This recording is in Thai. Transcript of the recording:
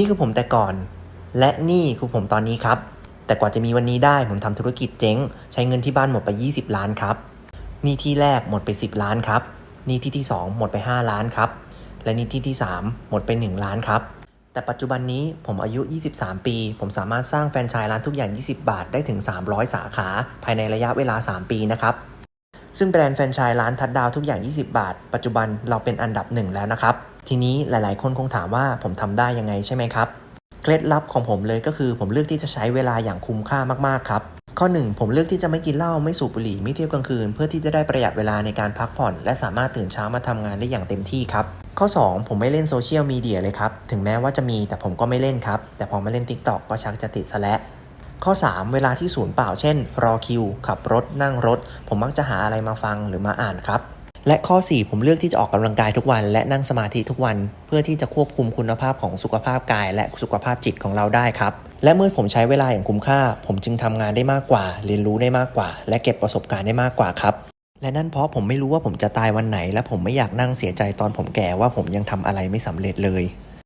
นี่คือผมแต่ก่อน และนี่คือผมตอนนี้ครับ แต่กว่าจะมีวันนี้ได้ผมทำธุรกิจเจ๊ง ใช้เงินที่บ้านหมดไป 20 ล้านครับนี่ที่แรกหมดไป 10 ล้านครับนี่ที่ที่ 2 หมดไป 5 ล้านครับ และนี่ที่ที่ 3 หมดไป 1 ล้านครับ แต่ปัจจุบันนี้ผมอายุ 23 ปี ผมสามารถสร้างแฟรนไชส์ร้านทุกอย่าง 20 บาทได้ถึง 300 สาขา ภายในระยะเวลา 3 ปีนะครับ ซึ่งแบรนด์แฟรนไชส์ร้านทัดดาวทุกอย่าง 20 บาท ปัจจุบันเราเป็นอันดับหนึ่งแล้วนะครับ ทีนี้หลายๆ คนคงถามว่าผมทำได้ยังไงใช่ไหมครับ เคล็ดลับของผมเลยก็คือผมเลือกที่จะใช้เวลาอย่างคุ้มค่ามากๆครับ ข้อ 1 ผมเลือกที่จะไม่กินเหล้าไม่สูบบุหรี่ไม่เที่ยวกลางคืน เพื่อที่จะได้ประหยัดเวลาในการพักผ่อน และสามารถตื่นเช้ามาทำงานได้อย่างเต็มที่ครับข้อ 2 ผมไม่เล่นโซเชียลมีเดียเลยครับถึงแม้ว่าจะมีแต่ผมก็ไม่เล่นครับแต่พอมาเล่น TikTok ก็ชักจะติดซะแล้ว ข้อ 3 เวลาที่ศูนย์เปล่าเช่น รอคิว ขับรถ นั่งรถ ผมมักจะหาอะไรมาฟังหรือมาอ่านครับ และข้อ 4 ผมเลือกที่จะออกกำลังกายทุกวัน และนั่งสมาธิทุกวัน เพื่อที่จะควบคุมคุณภาพของสุขภาพกาย และสุขภาพจิตของเราได้ครับ และเมื่อผมใช้เวลาอย่างคุ้มค่า ผมจึงทำงานได้มากกว่า เรียนรู้ได้มากกว่า และเก็บประสบการณ์ได้มากกว่าครับและนั่นเพราะผมไม่รู้ว่าผมจะตายวันไหน และผมไม่อยากนั่งเสียใจตอนผมแก่ว่าผมยังทำอะไรไม่สำเร็จเลย